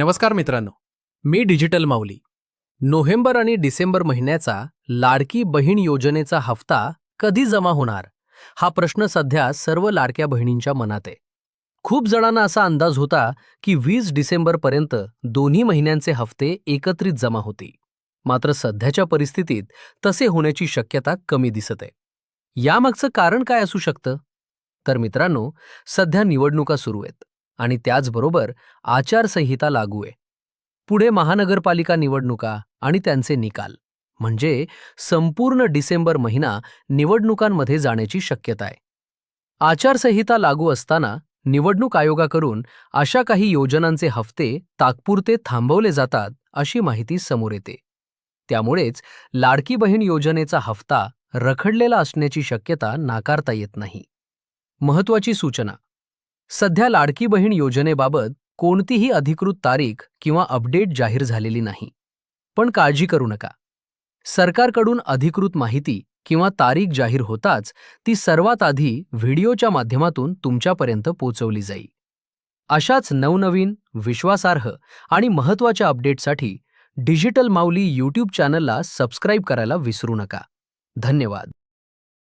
नमस्कार मित्रांनो मी डिजिटल माऊली. नोव्हेंबर आणि डिसेंबर महिन्याचा लाडकी बहीण योजनेचा हफ्ता कधी जमा होणार? हा प्रश्न सध्या सर्व लाडक्या बहिणींच्या मनात आहे. खूप जणांना असा अंदाज होता की वीस डिसेंबरपर्यंत दोन्ही महिन्यांचे हफ्ते एकत्रित जमा होतील. मात्र सध्याच्या परिस्थितीत तसे होण्याची शक्यता कमी दिसत आहे. यामागचं कारण काय असू शकतं? तर मित्रांनो सध्या निवडणुका सुरू आहेत. आणि त्याचबरोबर आचारसंहिता लागू आहे. पुढे महानगरपालिका निवडणुका आणि त्यांचे निकाल. म्हणजे संपूर्ण डिसेंबर महिना निवडणुकांमध्ये जाण्याची शक्यता आहे. आचारसंहिता लागू असताना निवडणूक आयोगाकडून अशा काही योजनांचे हफ्ते तात्पुरते थांबवले जातात अशी माहिती समोर येते. त्यामुळेच लाडकी बहीण योजनेचा हफ्ता रखडलेला असण्याची शक्यता नाकारता येत नाही. महत्वाची सूचना. सध्या लाडकी बहीण योजनेबाबत कोणतीही अधिकृत तारीख किंवा अपडेट जाहीर झालेली नाही. पण काळजी करू नका. सरकारकडून अधिकृत माहिती किंवा तारीख जाहीर होताच ती सर्वात आधी व्हिडिओच्या माध्यमातून तुमच्यापर्यंत पोहोचवली जाईल. अशाच नवनवीन विश्वासार्ह आणि महत्त्वाच्या अपडेटसाठी डिजिटल माऊली यूट्यूब चॅनलला सबस्क्राईब करायला विसरू नका. धन्यवाद.